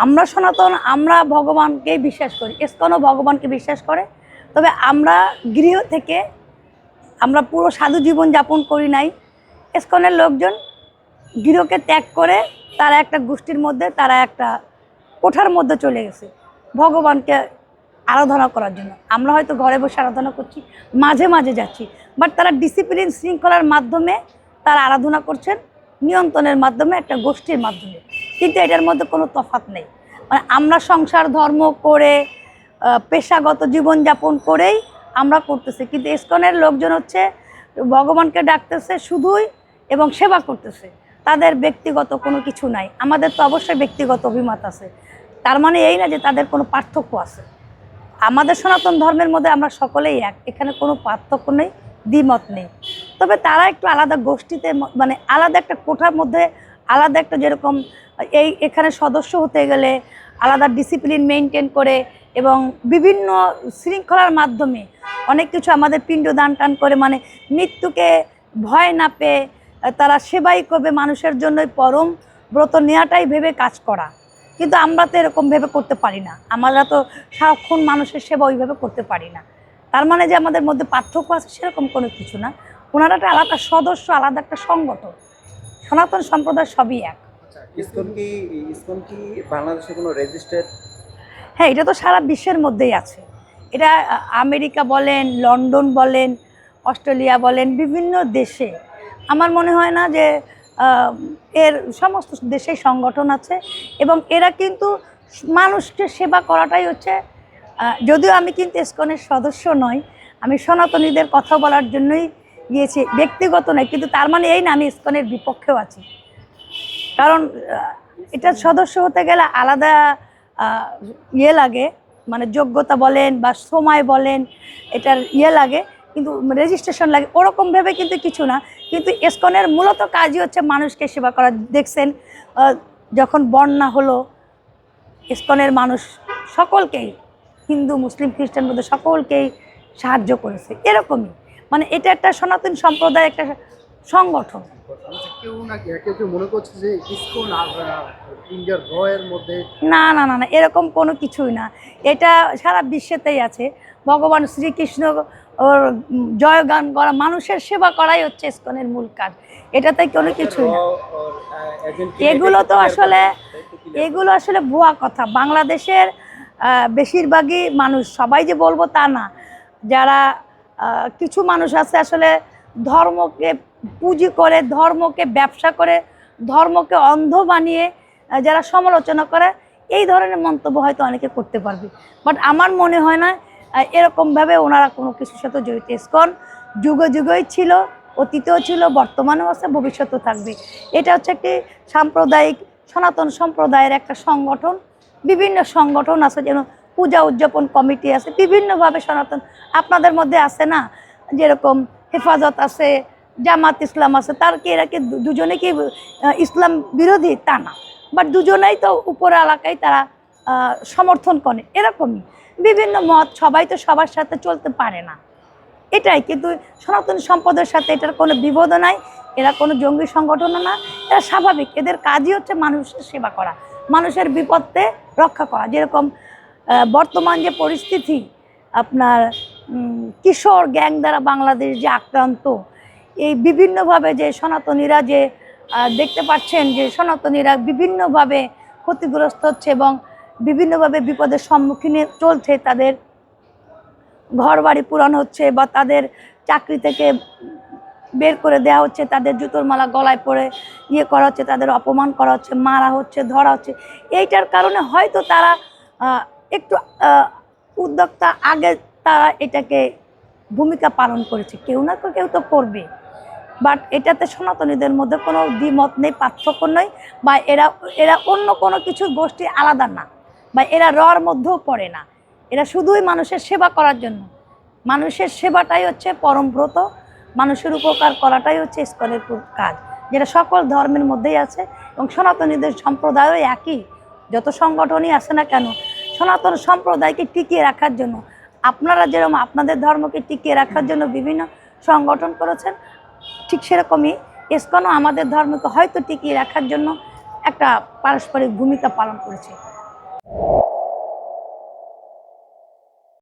আমরা সনাতন, আমরা ভগবানকেই বিশ্বাস করি। ইস্কনও ভগবানকে বিশ্বাস করে। তবে আমরা গৃহ থেকে আমরা পুরো সাধু জীবন যাপন করি নাই। ইস্কনের লোকজন গৃহকে ত্যাগ করে তারা একটা গোষ্ঠীর মধ্যে, তারা একটা কোঠার মধ্যে চলে গেছে ভগবানকে আরাধনা করার জন্য। আমরা হয়তো ঘরে বসে আরাধনা করছি, মাঝে মাঝে যাচ্ছি বাট তারা ডিসিপ্লিন শৃঙ্খলার মাধ্যমে তারা আরাধনা করছেন, নিয়ন্ত্রণের মাধ্যমে, একটা গোষ্ঠীর মাধ্যমে। কিন্তু এটার মধ্যে কোনো তফাৎ নেই। মানে আমরা সংসার, ধর্ম করে পেশাগত জীবনযাপন করেই আমরা করতেছি। কিন্তু ইস্কনের লোকজন হচ্ছে ভগবানকে ডাকতেছে শুধুই এবং সেবা করতেছে। তাদের ব্যক্তিগত কোনো কিছু নাই। আমাদের তো অবশ্যই ব্যক্তিগত অভিমত আছে। তার মানে এই না যে তাদের কোনো পার্থক্য আছে। আমাদের সনাতন ধর্মের মধ্যে আমরা সকলেই এক। এখানে কোনো পার্থক্য নেই, দ্বিমত নেই। তবে তারা একটু আলাদা গোষ্ঠীতে মানে আলাদা একটা কোঠার মধ্যে আলাদা একটা যেরকম, এই এখানে সদস্য হতে গেলে আলাদা ডিসিপ্লিন মেনটেন করে এবং বিভিন্ন শৃঙ্খলার মাধ্যমে অনেক কিছু আমাদের পিণ্ডদান টান করে মানে মৃত্যুকে ভয় না পেয়ে তারা সেবাই করবে মানুষের জন্যই পরম ব্রত নেওয়াটাই ভেবে কাজ করা। কিন্তু আমরা তো এরকম ভেবে করতে পারি না। আমরা তো সারাক্ষণ মানুষের সেবা ওইভাবে করতে পারি না। তার মানে যে আমাদের মধ্যে পার্থক্য আছে সেরকম কোনো কিছু না। ওনারা একটা আলাদা সদস্য, আলাদা একটা সংগঠন। সনাতন সম্প্রদায় সবই এক। ইসকন কি ইসকন কি বাংলাদেশে কোনো রেজিস্টার্ড হ্যাঁ এটা তো সারা বিশ্বের মধ্যেই আছে। এটা আমেরিকা বলেন লন্ডন বলেন অস্ট্রেলিয়া বলেন বিভিন্ন দেশে। আমার মনে হয় না যে এর সমস্ত দেশেই সংগঠন আছে এবং এরা কিন্তু মানুষকে সেবা করাটাই হচ্ছে যদিও আমি কিন্তু এসকনের সদস্য নই আমি সনাতনীদের কথা বলার জন্যই গিয়েছি, ব্যক্তিগত নয়, কিন্তু তার মানে এই না, আমি ইসকনের বিপক্ষেও আছি। কারণ এটার সদস্য হতে গেলে আলাদা ইয়ে লাগে মানে যোগ্যতা বলেন বা সময় বলেন, এটার ইয়ে লাগে, কিন্তু রেজিস্ট্রেশন লাগে, ওরকম ভেবে কিন্তু কিছু না। কিন্তু এসকনের মূলত কাজই হচ্ছে মানুষকে সেবা করা। দেখছেন যখন বন্যা হলো, ইসকনের মানুষ সকলকেই, হিন্দু, মুসলিম, খ্রিস্টান মধ্যে সকলকেই সাহায্য করেছে, এরকমই। মানে এটা একটা সনাতন সম্প্রদায় একটা সংগঠন। আচ্ছা, না না না না এরকম কোনো কিছুই না। এটা সারা বিশ্বেতেই আছে। ভগবান শ্রীকৃষ্ণ ওর জয়গান করা মানুষের সেবা করাই হচ্ছে ইস্কনের মূল কাজ। এটাতে কোনো কিছুই না। এগুলো তো আসলে এগুলো আসলে ভুয়া কথা। বাংলাদেশের বেশিরভাগই মানুষ সবাই যে বলব তা না। যারা কিছু মানুষ আছে আসলে ধর্মকে পুঁজি করে, ধর্মকে ব্যবসা করে, ধর্মকে অন্ধ বানিয়ে যারা সমালোচনা করে, এই ধরনের মন্তব্য হয়তো অনেকে করতে পারবে। বাট আমার মনে হয় না এরকমভাবে ওনারা কোনো কিছুর সাথে জড়িত। ইস্কন যুগে যুগেই ছিল, অতীতেও ছিল, বর্তমানেও আছে, ভবিষ্যতেও থাকবে। এটা হচ্ছে একটি সাম্প্রদায়িক, সনাতন সম্প্রদায়ের একটা সংগঠন। বিভিন্ন সংগঠন আছে যেমন পূজা উদযাপন কমিটি আছে, বিভিন্নভাবে সনাতন আপনাদের মধ্যে আছে না? যেরকম হেফাজত আছে, জামাত ইসলাম আছে, তার কি এরা কি দুজনে কি ইসলাম বিরোধী? তা না। বাট দুজনেই তো উপর এলাকায় তারা সমর্থন করে, এরকমই। বিভিন্ন মত, সবাই তো সবার সাথে চলতে পারে না। এটাই, কিন্তু সনাতন সম্পদের সাথে এটার কোনো বিবোধ নাই, এরা কোনো জঙ্গি সংগঠনও না, এরা স্বাভাবিক। এদের কাজই হচ্ছে মানুষের সেবা করা, মানুষের বিপদে রক্ষা করা। যেরকম বর্তমান যে পরিস্থিতি, আপনার কিশোর গ্যাং দ্বারা বাংলাদেশ যে আক্রান্ত, এই বিভিন্নভাবে যে সনাতনীরা যে দেখতে পাচ্ছেন যে সনাতনীরা বিভিন্নভাবে ক্ষতিগ্রস্ত হচ্ছে এবং বিভিন্নভাবে বিপদের সম্মুখীন চলছে তাদের ঘর বাড়ি পূরণ হচ্ছে বা তাদের চাকরি থেকে বের করে দেওয়া হচ্ছে, তাদের জুতোর মালা গলায় পরে ইয়ে করা হচ্ছে, তাদের অপমান করা হচ্ছে, মারা হচ্ছে, ধরা হচ্ছে। এইটার কারণে হয়তো তারা একটু উদ্যোক্তা আগে তারা এটাকে ভূমিকা পালন করেছে। কেউ না কেউ তো করবে বাট এটাতে সনাতনীদের মধ্যে কোনো দ্বিমত নেই, পার্থক্য নেই, বা এরা এরা অন্য কোনো কিছু গোষ্ঠী আলাদা না, বা এরা রর মধ্যেও পড়ে না। এরা শুধুই মানুষের সেবা করার জন্য। মানুষের সেবাটাই হচ্ছে পরমব্রত মানুষের উপকার করাটাই হচ্ছে ইস্কনের কাজ, যেটা সকল ধর্মের মধ্যেই আছে। এবং সনাতনীদের সম্প্রদায়ও একই। যত সংগঠনই আছে না কেন সনাতন সম্প্রদায়কে টিকিয়ে রাখার জন্য। আপনারা যেরকম আপনাদের ধর্মকে টিকিয়ে রাখার জন্য বিভিন্ন সংগঠন করেছেন, ঠিক সেরকমই ইস্কনও আমাদের ধর্মকে হয়তো টিকিয়ে রাখার জন্য একটা পারস্পরিক ভূমিকা পালন করেছে।